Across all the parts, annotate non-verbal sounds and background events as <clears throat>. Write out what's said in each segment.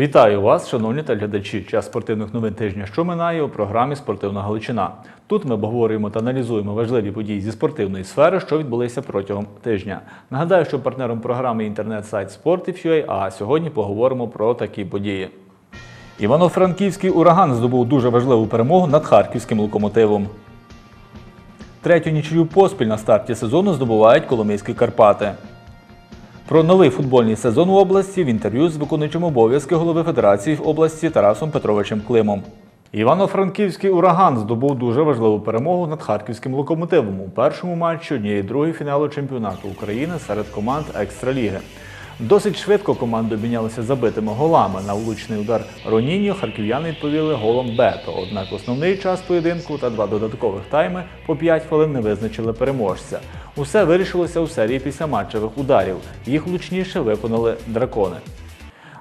Вітаю вас, шановні телеглядачі. Час спортивних новин тижня, що минає у програмі Спортивна Галичина. Тут ми обговорюємо та аналізуємо важливі події зі спортивної сфери, що відбулися протягом тижня. Нагадаю, що партнером програми інтернет-сайт Sportif.ua, а сьогодні поговоримо про такі події. Івано-Франківський ураган здобув дуже важливу перемогу над харківським локомотивом. Третю нічию поспіль на старті сезону здобувають Коломийські Карпати. Про новий футбольний сезон в області в інтерв'ю з виконуючим обов'язки голови Федерації в області Тарасом Петровичем Климом. Івано-Франківський ураган здобув дуже важливу перемогу над харківським локомотивом у першому матчі однієї другої фіналу чемпіонату України серед команд Екстраліги. Досить швидко команди обмінялися забитими голами. На влучний удар Роніньо харків'яни відповіли голом Бето. Однак основний час поєдинку та два додаткових тайми по 5 хвилин не визначили переможця. Усе вирішилося у серії післяматчевих ударів. Їх влучніше виконали дракони.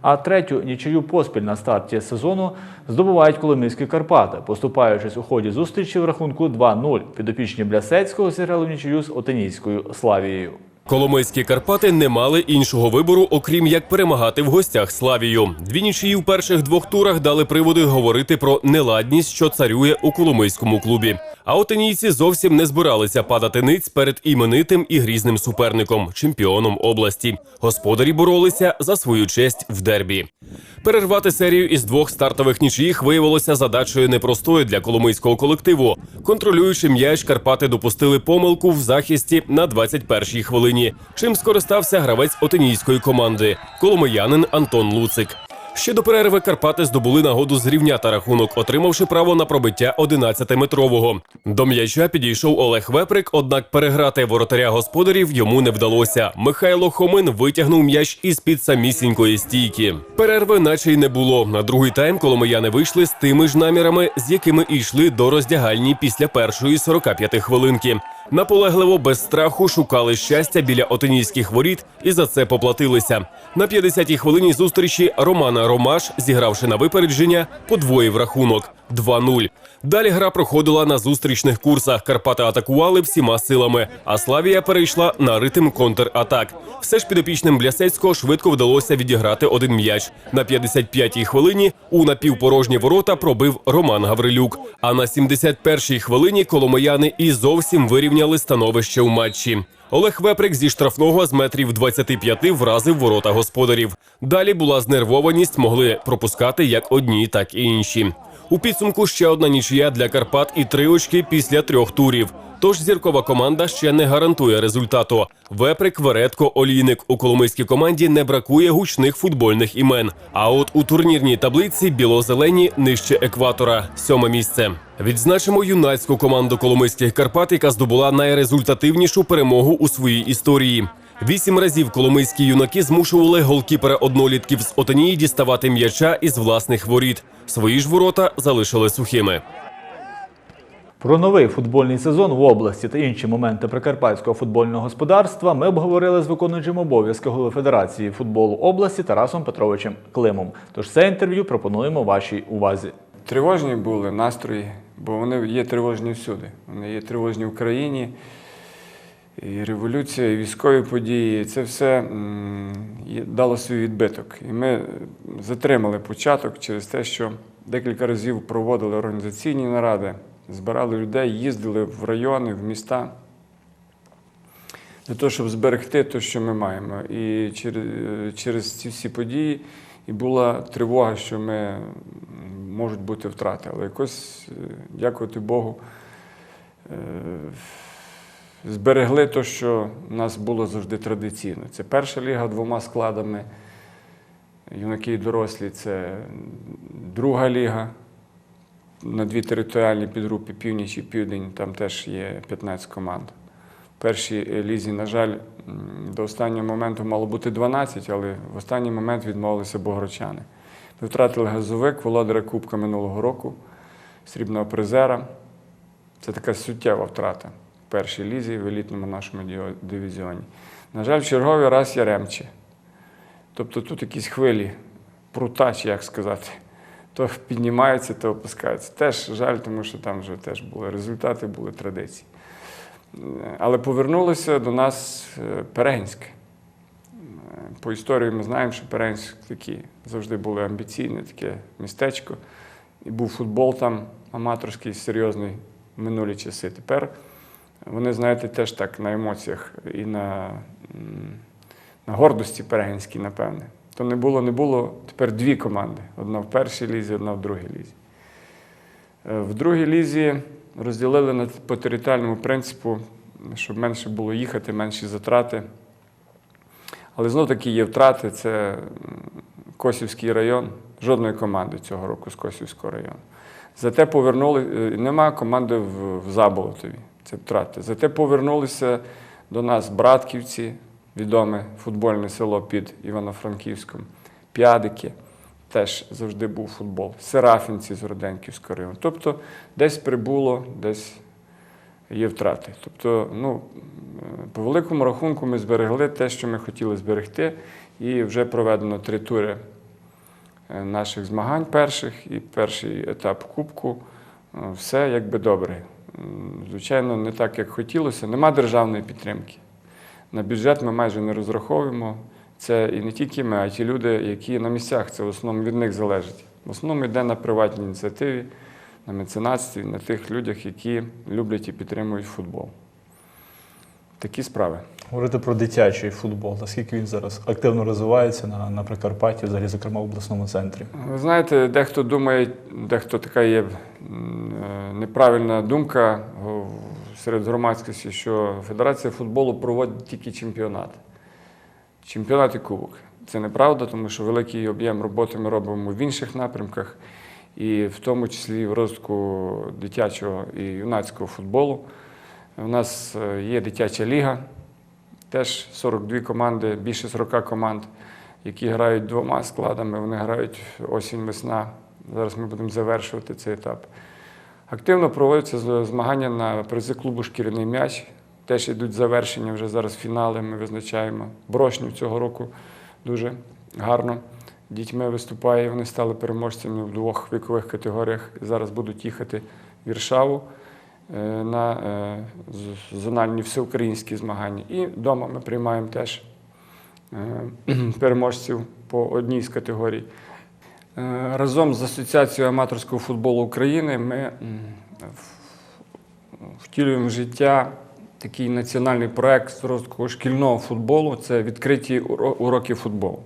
А третю нічию поспіль на старті сезону здобувають Коломийські Карпати, поступаючись у ході зустрічі в рахунку 2-0. Підопічні Блясецького зіграли в нічию з Отинійською Славією. Коломийські Карпати не мали іншого вибору, окрім як перемагати в гостях Славію. Дві нічиї в перших двох турах дали приводи говорити про неладність, що царює у коломийському клубі. А отенійці зовсім не збиралися падати ниць перед іменитим і грізним суперником, чемпіоном області. Господарі боролися за свою честь в дербі. Перервати серію із двох стартових нічиїх виявилося задачею непростою для коломийського колективу. Контролюючи м'яч, Карпати допустили помилку в захисті на 21-й хвилині, чим скористався гравець отенійської команди коломиянин Антон Луцик. Ще до перерви Карпати здобули нагоду зрівняти рахунок, отримавши право на пробиття 11-метрового. До м'яча підійшов Олег Веприк, однак переграти воротаря господарів йому не вдалося. Михайло Хомин витягнув м'яч із під самісінької стійки. Перерви, наче й не було. На другий тайм коломияни вийшли з тими ж намірами, з якими йшли до роздягальні після першої 45 хвилинки. Наполегливо без страху шукали щастя біля отинійських воріт і за це поплатилися. На 50-й хвилині зустрічі Романа Ромаш, зігравши на випередження, подвоїв рахунок 2-0. Далі гра проходила на зустрічних курсах. Карпати атакували всіма силами, а Славія перейшла на ритм контратак. Все ж підопічним Блясецького швидко вдалося відіграти один м'яч. На 55-й хвилині у напівпорожні ворота пробив Роман Гаврилюк. А на 71-й хвилині коломияни і зовсім вирівняли становище у матчі. Олег Веприк зі штрафного з метрів 25 вразив ворота господарів. Далі була знервованість, могли пропускати як одні, так і інші. У підсумку ще одна нічия для Карпат і три очки після трьох турів. Тож зіркова команда ще не гарантує результату. Веприк, Веретко, Олійник у коломийській команді не бракує гучних футбольних імен. А от у турнірній таблиці біло-зелені нижче екватора, сьоме місце. Відзначимо юнацьку команду Коломийських Карпат, яка здобула найрезультативнішу перемогу у своїй історії. Вісім разів коломийські юнаки змушували голкіпера однолітків з Отонії діставати м'яча із власних воріт. Свої ж ворота залишили сухими. Про новий футбольний сезон в області та інші моменти прикарпатського футбольного господарства ми обговорили з виконуючим обов'язки голови Федерації футболу області Тарасом Петровичем Климом. Тож це інтерв'ю пропонуємо вашій увазі. Тривожні були настрої, бо вони є тривожні всюди. Вони є тривожні в країні. І революція, і військові події це все дало свій відбиток. І ми затримали початок через те, що декілька разів проводили організаційні наради, збирали людей, їздили в райони, в міста для того, щоб зберегти те, що ми маємо. І через, через ці всі події і була тривога, що ми можуть бути втрати. Але якось, е, дякувати Богу, е, зберегли те, що в нас було завжди традиційно. Це перша ліга двома складами. Юнаки і дорослі це друга ліга. На дві територіальні підгрупи північ і південь, там теж є 15 команд. В першій лізі, на жаль, до останнього моменту мало бути 12, але в останній момент відмовилися богородчани. Ми втратили газовик, володаря Кубка минулого року, срібного призера. Це така суттєва втрата першій лізі в елітному нашому дивізіоні. На жаль, в черговий раз Яремче. Тобто тут якісь хвилі, прута, чи як сказати. То піднімаються, то опускаються. Теж жаль, тому що там вже теж були результати, були традиції. Але повернулося до нас е, Перегінське. Е, по історії ми знаємо, що Перенськ такі завжди були амбіційні, таке містечко. І був футбол там аматорський, серйозний в минулі часи. Тепер вони, знаєте, теж так на емоціях і на, на гордості перегінській, напевне. То не було, не було. Тепер дві команди: одна в першій лізі, одна в другій лізі. Е, В другій лізі розділили на- по територіальному принципу, щоб менше було їхати, менші затрати. Але знов таки є втрати. Це Косівський район, жодної команди цього року з Косівського району. Зате повернули, е, нема команди в, в Заболотові. Це втрати. Зате повернулися до нас Братківці, відоме футбольне село під Івано-Франківськом, П'ядики, теж завжди був футбол, Серафінці з Роденківського району. Тобто десь прибуло, десь є втрати. Тобто, ну, по великому рахунку ми зберегли те, що ми хотіли зберегти, і вже проведено три тури е, наших змагань перших і перший етап кубку. Е, Все якби добре. Звичайно, не так, як хотілося. Нема державної підтримки. На бюджет ми майже не розраховуємо. Це і не тільки ми, а й ті люди, які на місцях, це в основному від них залежить. В основному йде на приватній ініціативі, на меценатстві, на тих людях, які люблять і підтримують футбол. Такі справи. Говорити про дитячий футбол, наскільки він зараз активно розвивається на, на Прикарпатті, взагалі, зокрема в обласному центрі. Ви знаєте, дехто думає, дехто така є е, неправильна думка серед громадськості, що Федерація футболу проводить тільки чемпіонат. Чемпіонат і кубок. Це неправда, тому що великий об'єм роботи ми робимо в інших напрямках, і в тому числі в розвитку дитячого і юнацького футболу. У нас е, є дитяча ліга, теж 42 команди, більше 40 команд, які грають двома складами. Вони грають осінь-весна. Зараз ми будемо завершувати цей етап. Активно проводяться змагання на призи клубу Шкіряний м'яч. Теж йдуть завершення, вже зараз фінали ми визначаємо. Брошнів цього року дуже гарно. Дітьми виступає, вони стали переможцями в двох вікових категоріях. І зараз будуть їхати в Віршаву на е, зональні всеукраїнські змагання. І вдома ми приймаємо теж е, <clears throat> переможців по одній з категорій. Е, Разом з Асоціацією аматорського футболу України ми втілюємо в життя такий національний проект з розвитку шкільного футболу це відкриті уроки футболу.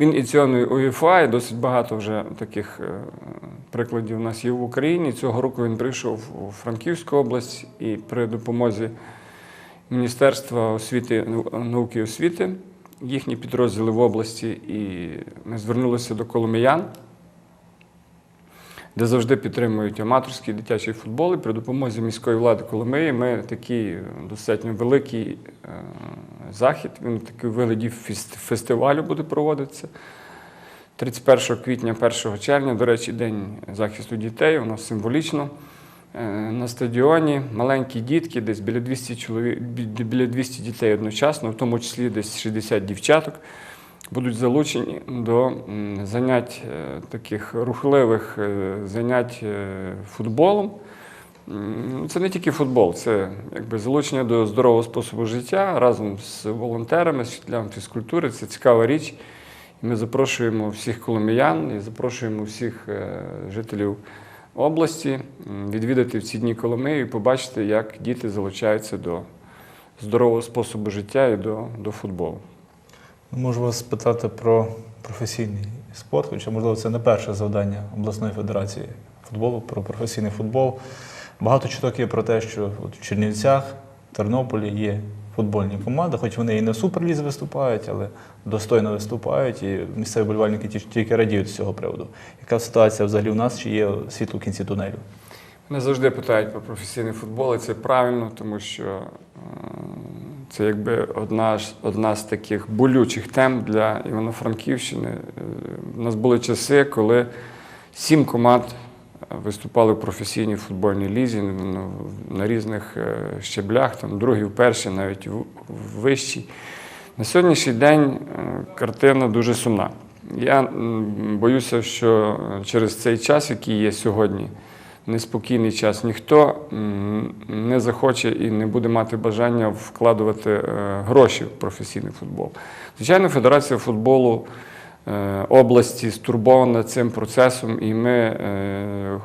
Він ініційований УЄФА, і досить багато вже таких е, прикладів у нас є в Україні. Цього року він прийшов у Франківську область і при допомозі Міністерства освіти, науки і освіти, їхні підрозділи в області, і ми звернулися до коломиян, де завжди підтримують аматорський дитячий футбол. І при допомозі міської влади Коломиї ми такий достатньо великий е, захід, він такий вигляді фестивалю буде проводитися. 31 квітня, 1 червня, до речі, День захисту дітей, воно символічно. Е, На стадіоні маленькі дітки, десь біля 200 чоловік, біля 200 дітей одночасно, в тому числі десь 60 дівчаток, будуть залучені до занять е, таких рухливих е, занять е, футболом. Це не тільки футбол, це якби залучення до здорового способу життя разом з волонтерами, з вчителями фізкультури. Це цікава річ. І Ми запрошуємо всіх коломиян і запрошуємо всіх жителів області відвідати в ці дні Коломиї і побачити, як діти залучаються до здорового способу життя і до, до футболу. Можу вас спитати про професійний спорт, хоча, можливо, це не перше завдання обласної федерації футболу, про професійний футбол. Багато чуток є про те, що от в Чернівцях, Тернополі є футбольні команди, хоч вони і не в суперлізі виступають, але достойно виступають, і місцеві болівальники тільки радіють з цього приводу. Яка ситуація взагалі у нас, чи є світло в кінці тунелю? Мене завжди питають про професійний футбол, і це правильно, тому що е, це якби одна, ж- одна з таких болючих тем для Івано-Франківщини. Е, У нас були часи, коли сім команд виступали в професійній футбольній лізі ну, на різних е, щеблях, там другий, перший, навіть вищий. На сьогоднішній день е, картина дуже сумна. Я боюся, що е, через цей час, який є сьогодні, неспокійний час. Ніхто не захоче і не буде мати бажання вкладувати е, гроші в професійний футбол. Звичайно, Федерація футболу е, області стурбована цим процесом, і ми е,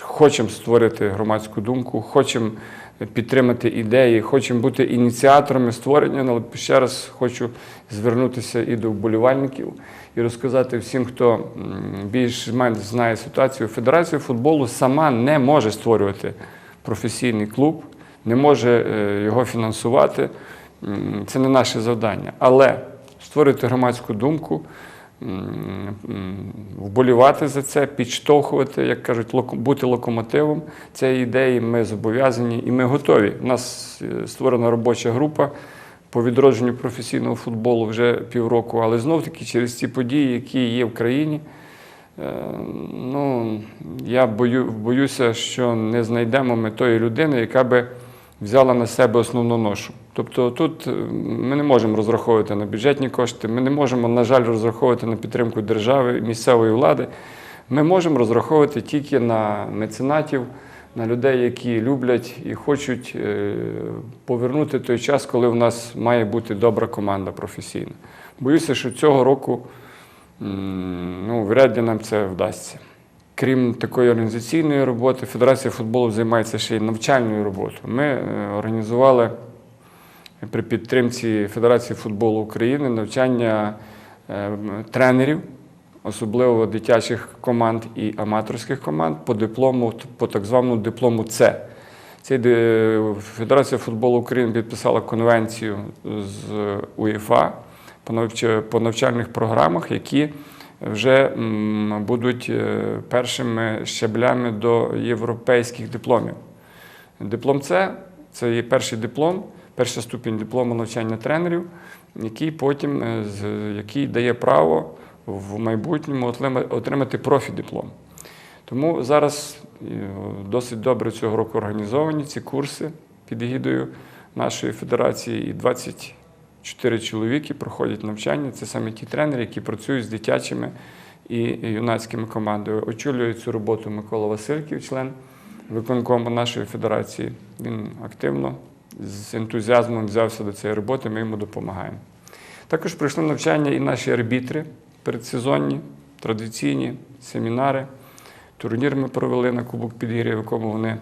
хочемо створити громадську думку, хочемо підтримати ідеї, хочемо бути ініціаторами створення. Але ще раз хочу звернутися і до вболівальників і розказати всім, хто більш-менш знає ситуацію. Федерація футболу сама не може створювати професійний клуб, не може е, його фінансувати. Це не наше завдання. Але створити громадську думку, вболівати за це, підштовхувати, як кажуть, бути локомотивом цієї ідеї. Ми зобов'язані і ми готові. У нас е, створена робоча група по відродженню професійного футболу вже півроку, але знов-таки через ці події, які є в країні. е, Ну, я бою, боюся, що не знайдемо ми тої людини, яка би взяла на себе основну ношу. Тобто тут е, ми не можемо розраховувати на бюджетні кошти, ми не можемо, на жаль, розраховувати на підтримку держави, місцевої влади. Ми можемо розраховувати тільки на меценатів, на людей, які люблять і хочуть е, повернути той час, коли в нас має бути добра команда професійна. Боюся, що цього року ну, вряд ли нам це вдасться. Крім такої організаційної роботи, Федерація футболу займається ще й навчальною роботою. Ми е, організували при підтримці Федерації футболу України навчання е, тренерів, особливо дитячих команд і аматорських команд по диплому, по так званому диплому С. Цей Федерація футболу України підписала конвенцію з УЄФА по навчальних програмах, які вже будуть е, першими щаблями до європейських дипломів. Диплом С це є перший диплом, перша ступінь диплому навчання тренерів, який потім е, який дає право в майбутньому отримати профі-диплом. Тому зараз е, досить добре цього року організовані ці курси під егідою нашої федерації, і 24 чоловіки проходять навчання. Це саме ті тренери, які працюють з дитячими і юнацькими командами. Очолює цю роботу Микола Васильків, член виконкому нашої федерації. Він активно з ентузіазмом взявся до цієї роботи, ми йому допомагаємо. Також пройшли навчання і наші арбітри передсезонні, традиційні семінари. Турнір ми провели на Кубок Підгір'я, в якому вони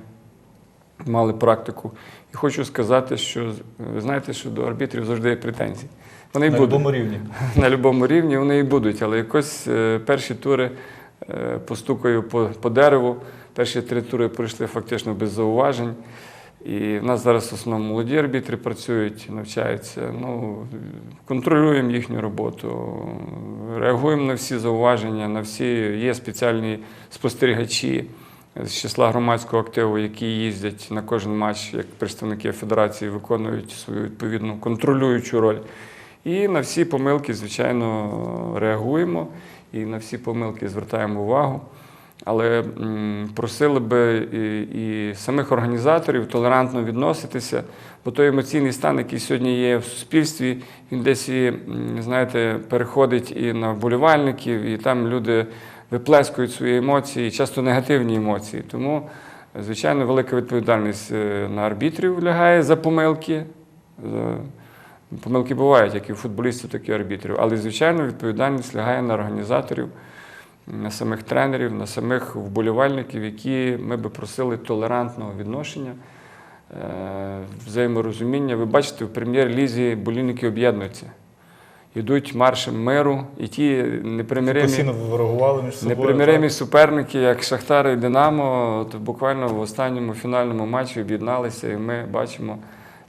мали практику. І хочу сказати, що ви знаєте, що до арбітрів завжди є претензії. Вони На будуть будь-якому рівні. <laughs> на будь-якому рівні вони і будуть, але якось е, перші тури е, постукаю по, по дереву. Перші три тури пройшли фактично без зауважень. І в нас зараз в основному молоді арбітри працюють, навчаються. Ну, контролюємо їхню роботу, реагуємо на всі зауваження, на всі є спеціальні спостерігачі з числа громадського активу, які їздять на кожен матч, як представники федерації, виконують свою відповідну контролюючу роль. І на всі помилки, звичайно, реагуємо і на всі помилки звертаємо увагу. Але просили би і, і самих організаторів толерантно відноситися, бо той емоційний стан, який сьогодні є в суспільстві, він десь знаєте, переходить і на вболівальників, і там люди виплескують свої емоції, часто негативні емоції. Тому, звичайно, велика відповідальність е, на арбітрів лягає за помилки. Помилки бувають як і футболістів, так і у арбітрів. Але, звичайно, відповідальність лягає на організаторів, на самих тренерів, на самих вболівальників, які ми би просили толерантного відношення, е, взаєморозуміння. Ви бачите, в прем'єр-лізі болівники об'єднуються. Йдуть маршем миру, і ті непримиримі, ворогували між собою. непримиримі суперники, як Шахтар і Динамо, то буквально в останньому фінальному матчі об'єдналися, і ми бачимо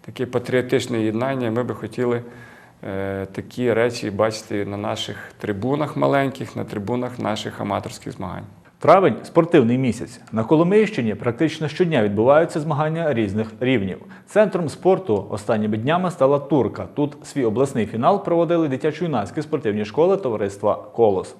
таке патріотичне єднання. Ми би хотіли е, такі речі бачити на наших трибунах маленьких, на трибунах наших аматорських змагань. Травень спортивний місяць. На Коломийщині практично щодня відбуваються змагання різних рівнів. Центром спорту останніми днями стала Турка. Тут свій обласний фінал проводили дитячо-юнацькі спортивні школи товариства Колос.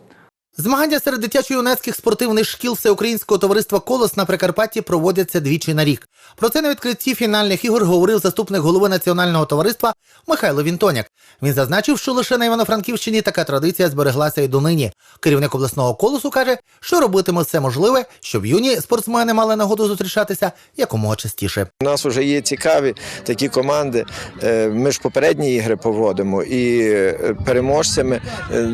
Змагання серед дитячо-юнацьких спортивних шкіл Всеукраїнського товариства Колос на Прикарпатті проводяться двічі на рік. Про це на відкритті фінальних ігор говорив заступник голови національного товариства Михайло Вінтоняк. Він зазначив, що лише на Івано-Франківщині така традиція збереглася і донині. Керівник обласного колосу каже, що робитиме все можливе, щоб юні спортсмени мали нагоду зустрічатися якомога частіше. У нас вже є цікаві такі команди. Е, Ми ж попередні ігри проводимо, і переможцями е,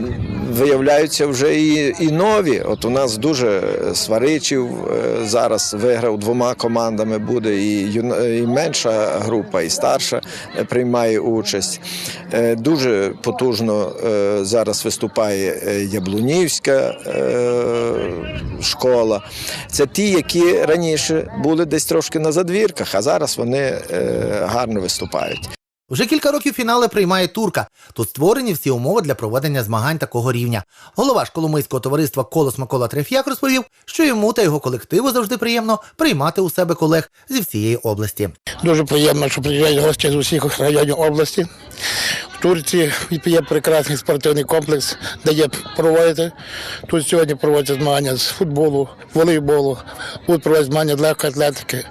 виявляються вже і, і нові. От у нас дуже сваричів е, зараз виграв двома командами. Буде і, юна- і менша група, і старша е, приймає участь. Е, Дуже потужно е, зараз виступає е, Яблунівська е, школа. Це ті, які раніше були десь трошки на задвірках, а зараз вони е, гарно виступають. Вже кілька років фінали приймає турка. Тут створені всі умови для проведення змагань такого рівня. Голова ж Коломийського товариства Колос Микола Треф'як розповів, що йому та його колективу завжди приємно приймати у себе колег зі всієї області. Дуже приємно, що приїжджають гості з усіх районів області. В Турції є прекрасний спортивний комплекс, де є проводити. Тут сьогодні проводяться змагання з футболу, волейболу, будуть проводити змагання з легкої атлетики.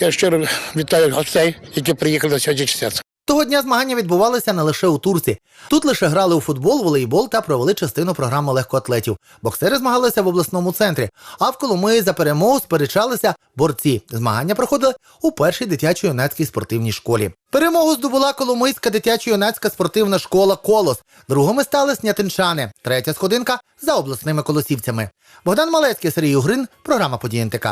Я щиро вітаю гостей, які приїхали на сьогоднішній свят. Того дня змагання відбувалися не лише у Турці. Тут лише грали у футбол, волейбол та провели частину програми легкоатлетів. Боксери змагалися в обласному центрі, а в Коломиї за перемогу сперечалися борці. Змагання проходили у першій дитячо-юнацькій спортивній школі. Перемогу здобула Коломийська дитячо-юнацька спортивна школа Колос. Другими стали снятинчани. Третя сходинка за обласними колосівцями. Богдан Малецький, Сергій Угрин, програма «Події НТК».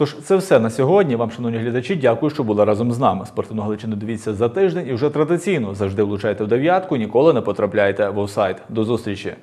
Тож це все на сьогодні. Вам, шановні глядачі, дякую, що були разом з нами. Спортивну Галичину дивіться за тиждень і вже традиційно завжди влучайте в дев'ятку, ніколи не потрапляйте в офсайт. До зустрічі.